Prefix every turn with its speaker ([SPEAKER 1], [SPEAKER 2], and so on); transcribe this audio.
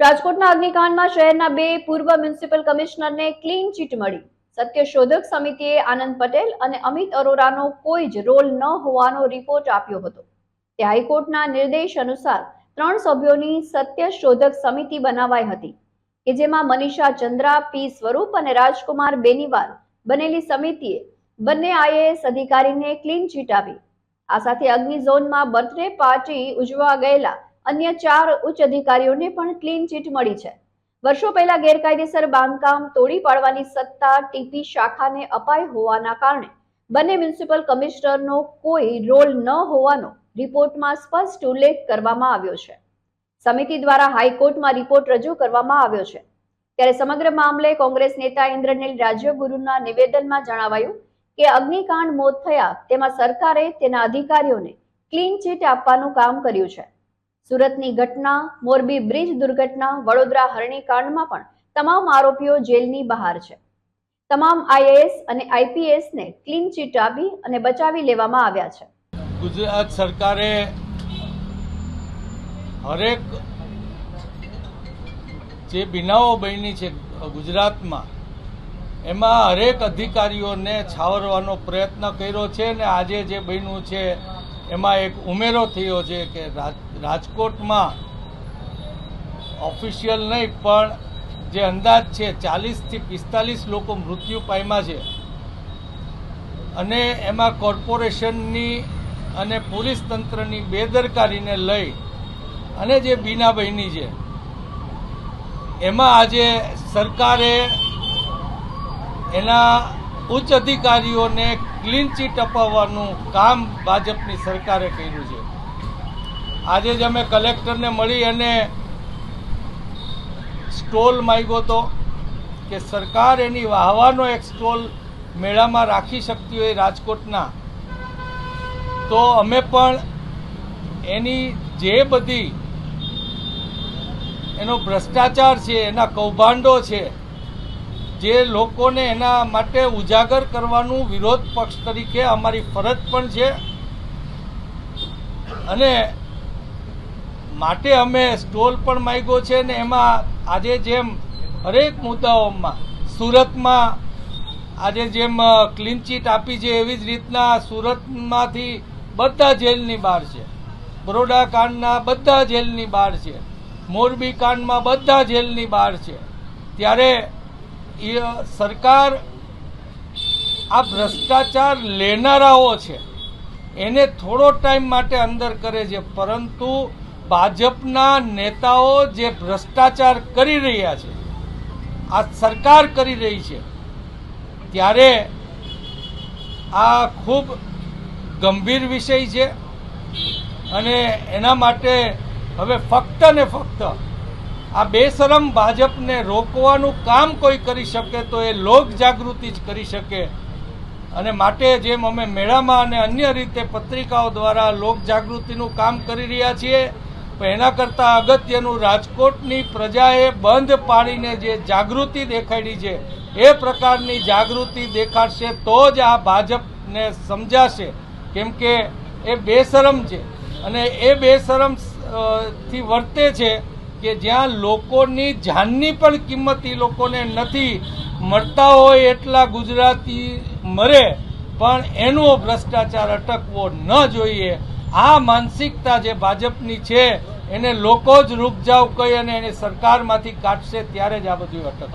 [SPEAKER 1] રાજકોટના અગ્નિકાંડમાં શહેરના બે પૂર્વ મ્યુનિસિપલ કમિશનરને ક્લીન ચીટ મળી. સત્યશોધક સમિતિએ આનંદ પટેલ અને અમિત અરોરાનો કોઈ જ રોલ ન હોવાનો રિપોર્ટ આપ્યો હતો. તે હાઈકોર્ટના નિર્દેશ અનુસાર ત્રણ સભ્યોની સત્યશોધક સમિતિ બનાવાઈ હતી, કે જેમાં મનીષા ચંદ્રા, પી સ્વરૂપ અને રાજકુમાર બેનીવાલ બનેલી સમિતિએ બંને આઈએએસ અધિકારીને ક્લીન ચીટ આપી. આ સાથે અગ્નિ ઝોનમાં બર્થડે પાર્ટી ઉજવા ગયેલા અન્ય ચાર ઉચ્ચ અધિકારીઓને પણ ક્લીન ચીટ મળી છે. વર્ષો પહેલા ગેરકાયદેસર બાંધકામ તોડી પાડવાની સત્તા ટીપી શાખાને અપાઈ હોવાના કારણે બંને મ્યુનિસિપલ કમિશનરનો કોઈ રોલ ન હોવાનો રિપોર્ટમાં સ્પષ્ટ ઉલ્લેખ કરવામાં આવ્યો છે. સમિતિ દ્વારા હાઈકોર્ટમાં રિપોર્ટ રજૂ કરવામાં આવ્યો છે. ત્યારે સમગ્ર મામલે કોંગ્રેસ નેતા ઇન્દ્રનીલ રાજ્યગુરુના નિવેદનમાં જણાવાયું કે અગ્નિકાંડ મોત થયા તેમાં સરકારે તેના અધિકારીઓને ક્લીન ચીટ આપવાનું કામ કર્યું છે. સુરતની ઘટના, મોરબી બ્રિજ દુર્ઘટના, વડોદરા હરણીકાંડમાં પણ તમામ આરોપીઓ જેલની બહાર છે. તમામ આઈએએસ અને આઈપીએસને ક્લીન ચીટ આપી અને બચાવી લેવામાં આવ્યા છે.
[SPEAKER 2] ગુજરાત સરકારે હરેક જે બિનાઓ બની છે ગુજરાતમાં, એમાં હરેક અધિકારીઓને છાવરવાનો પ્રયત્ન કર્યો છે અને આજે જે બન્યું છે, એમાં એક ઉમેરો થયો છે કે રાજ- રાજકોટમાં ઓફિશિયલ નહીં, પણ જે અંદાજ છે, ચાલીસથી પિસ્તાલીસ લોકો મૃત્યુ પામ્યા છે. અને એમાં કોર્પોરેશનની અને પોલીસ તંત્રની બેદરકારીને લઈ અને જે બીના બહેની છે, એમાં આજે સરકારે એના ઉચ્ચ અધિકારીઓને ક્લીન ચીટ અપાવવાનું કામ ભાજપની સરકારે કર્યું છે. આજે જ અમે કલેક્ટરને મળી અને સ્ટોલ માગ્યો હતો કે સરકાર એની વાહવાનો એક સ્ટોલ મેળામાં રાખી શકતી હોય રાજકોટના. તો અમે પણ એની જે બધી એનો ભ્રષ્ટાચાર છે, એના કૌભાંડો છે, જે લોકોને એના માટે ઉજાગર કરવાનું વિરોધ પક્ષ તરીકે અમારી ફરજ પણ છે. અને માટે અમે સ્ટોલ પણ માગ્યો છે ને એમાં આજે જેમ હરેક મુદ્દાઓમાં, સુરતમાં આજે જેમ ક્લીન ચીટ આપી છે એવી જ રીતના સુરતમાંથી બધા જેલની બહાર છે. બરોડા કાંડના બધા જેલની બહાર છે. મોરબી કાંડમાં બધા જેલની બહાર છે. ત્યારે એ સરકાર આ ભ્રષ્ટાચાર લેનારાઓ છે. એને થોડો ટાઈમ માટે અંદર કરે છે, પરંતુ ભાજપના નેતાઓ જે ભ્રષ્ટાચાર કરી રહ્યા છે, આ સરકાર કરી રહી છે, ત્યારે આ ખૂબ ગંભીર વિષય છે અને એના માટે હવે ફક્ત ને ફક્ત આ બેશરમ ભાજપને રોકવાનું કામ કોઈ કરી શકે તો એ લોક જાગૃતિ જ કરી શકે. અને માટે જેમ અમે મેળામાં અને અન્ય રીતે પત્રિકાઓ દ્વારા લોક જાગૃતિનું કામ કરી રહ્યા છીએ એના કરતાં અગત્યનું રાજકોટની પ્રજાએ બંધ પાડીને જે જાગૃતિ દેખાડી છે, એ પ્રકારની જાગૃતિ દેખાડશે તો જ આ ભાજપને સમજાશે. કેમ કે એ બેશરમ છે અને એ બેશરમથી વર્તે છે કે જ્યાં લોકોની જાનની પણ કિંમત એ લોકોને નથી, મળતા હોય એટલા ગુજરાતી મરે, પણ એનો ભ્રષ્ટાચાર અટકવો ન જોઈએ. આ માનસિકતા જે ભાજપની છે, એને લોકો જ રૂપ જાવ કહી અને એને સરકારમાંથી કાઢશે, ત્યારે જ આ બધું અટક